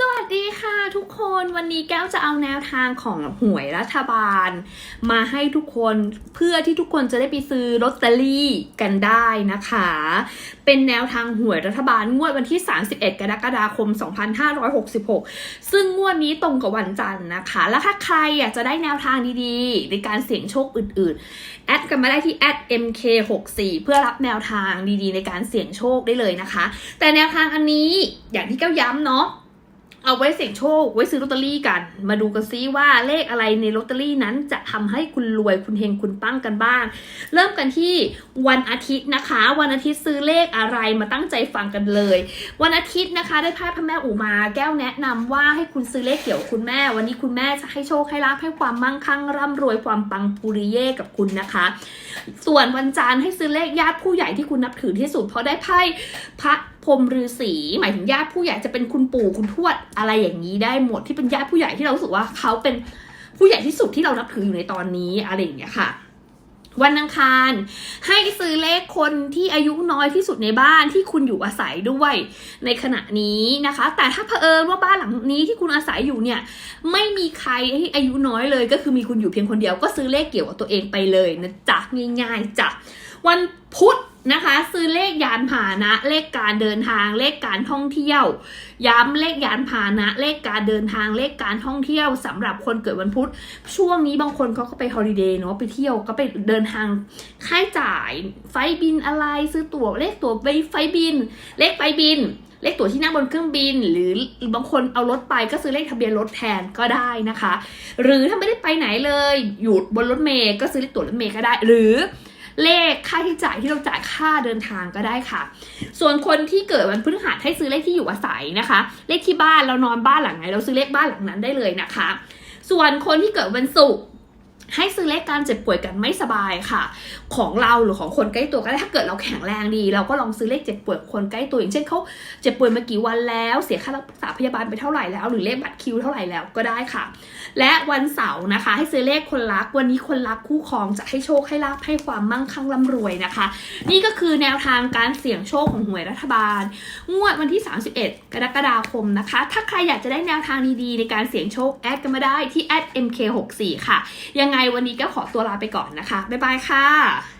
สวัสดีค่ะทุกคนวันนี้แก้วจะเอาแนวทางของหวยรัฐบาล มาให้ทุกคนเพื่อที่ทุกคนจะได้ไปซื้อลอตเตอรี่กันได้นะคะ เป็นแนวทางหวยรัฐบาลงวดวันที่ 31 กรกฎาคม 2566 ซึ่งงวดนี้ตรงกับวันจันทร์นะคะ แล้วถ้าใครอยากจะได้แนวทางดีๆ ในการเสี่ยงโชคอื่นๆ แอดกันมาได้ที่แอด @mk64 เพื่อรับแนวทางดีๆ ในการเสี่ยงโชคได้เลยนะคะ แต่แนวทางอันนี้อย่างที่แก้วย้ำเนาะ เอาไว้เสี่ยงโชค ไว้ซื้อลอตเตอรี่กัน มาดูกันซิว่าเลขอะไรในลอตเตอรี่นั้นจะทำให้คุณรวยคุณเฮงคุณปั้งกันบ้าง เริ่มกันที่วันอาทิตย์นะคะ วันอาทิตย์ซื้อเลขอะไรมาตั้งใจฟังกันเลย วันอาทิตย์นะคะ ได้ไพ่พระแม่อุมา แก้วแนะนำว่าให้คุณซื้อเลขเกี่ยวคุณแม่ วันนี้คุณแม่จะให้โชคให้ลาภให้ความมั่งคั่งร่ำรวยความปังปุริเย่กับคุณนะคะ ส่วนวันจันทร์ให้ซื้อเลขญาติผู้ใหญ่ที่คุณนับถือที่สุดเพราะได้ไพ่พระพรมฤาษีหมายถึงญาติผู้ใหญ่จะเป็นคุณปู่คุณทวดอะไรอย่างนี้ได้หมดที่เป็นญาติผู้ใหญ่ที่เราสึกว่าเขาเป็นผู้ใหญ่ที่สุดที่เรานับถืออยู่ในตอนนี้อะไรอย่างเงี้ยค่ะวันอังคาร ให้ซื้อเลขคนที่อายุน้อยที่สุดในบ้านที่คุณอยู่อาศัยด้วยในขณะนี้นะคะ แต่ถ้าเผอิญว่าบ้านหลังนี้ที่คุณอาศัยอยู่เนี่ย ไม่มีใครที่อายุน้อยเลย ก็คือมีคุณอยู่เพียงคนเดียวก็ซื้อเลขเกี่ยวกับตัวเองไปเลยนะจ๊ะง่ายๆจ้ะวันพุธนะคะ ซื้อเลขยานพาหนะ เลขการเดินทาง เลขการท่องเที่ยว ย้ำเลขยานพาหนะ เลขการเดินทาง เลขการท่องเที่ยวสำหรับคนเกิดวันพุธ ช่วงนี้บางคนเขาก็ไปฮอลิเดย์เนาะไปเที่ยวก็ไปเดินทางค่าจ่าย ไฟบินอะไรซื้อตั๋วเลขตั๋วไปไฟบิน เลขไฟบิน เลขตั๋วที่นั่งบนเครื่องบิน หรือบางคนเอารถไปก็ซื้อเลขทะเบียนรถแทนก็ได้นะคะ หรือถ้าไม่ได้ไปไหนเลย อยู่บนรถเมย์ก็ซื้อเลขตั๋วรถเมย์ก็ได้ หรือ เลขค่าที่จ่ายที่เราจ่ายค่าเดินทางก็ได้ค่ะ ส่วนคนที่เกิดวันพฤหัสให้ซื้อเลขที่อยู่อาศัยนะคะ เลขที่บ้านเรานอนบ้านหลังไหนเราซื้อเลขบ้านหลังนั้นได้เลยนะคะ ส่วนคนที่เกิดวันศุกร์ ให้ซื้อเลขการเจ็บป่วยกันไม่สบายค่ะ ของเราหรือของคนใกล้ตัวก็ได้ถ้าเกิดเราแข็งแรงดี เราก็ลองซื้อเลขเจ็บป่วยคนใกล้ตัวอย่างเช่นเขาเจ็บป่วยมากี่วันแล้วเสียค่ารักษาพยาบาลไปเท่าไหร่แล้ว หรือเลขบัตรคิวเท่าไหร่แล้วก็ได้ค่ะ และวันเสาร์นะคะ ให้ซื้อเลขคนรักวันนี้คนรักคู่ครองจะให้โชคให้ลาภให้ความมั่งคั่งร่ำรวยนะคะ นี่ก็คือแนวทางการเสี่ยงโชคของหวยรัฐบาล งวดวันที่ 31 กรกฎาคมนะคะ ถ้าใครอยากจะได้แนวทางดีๆในการเสี่ยงโชคแอดกันมาได้ที่ @mk64 ค่ะยังไงวันนี้ก็ขอตัวลาไปก่อนนะคะ บ๊ายบายค่ะ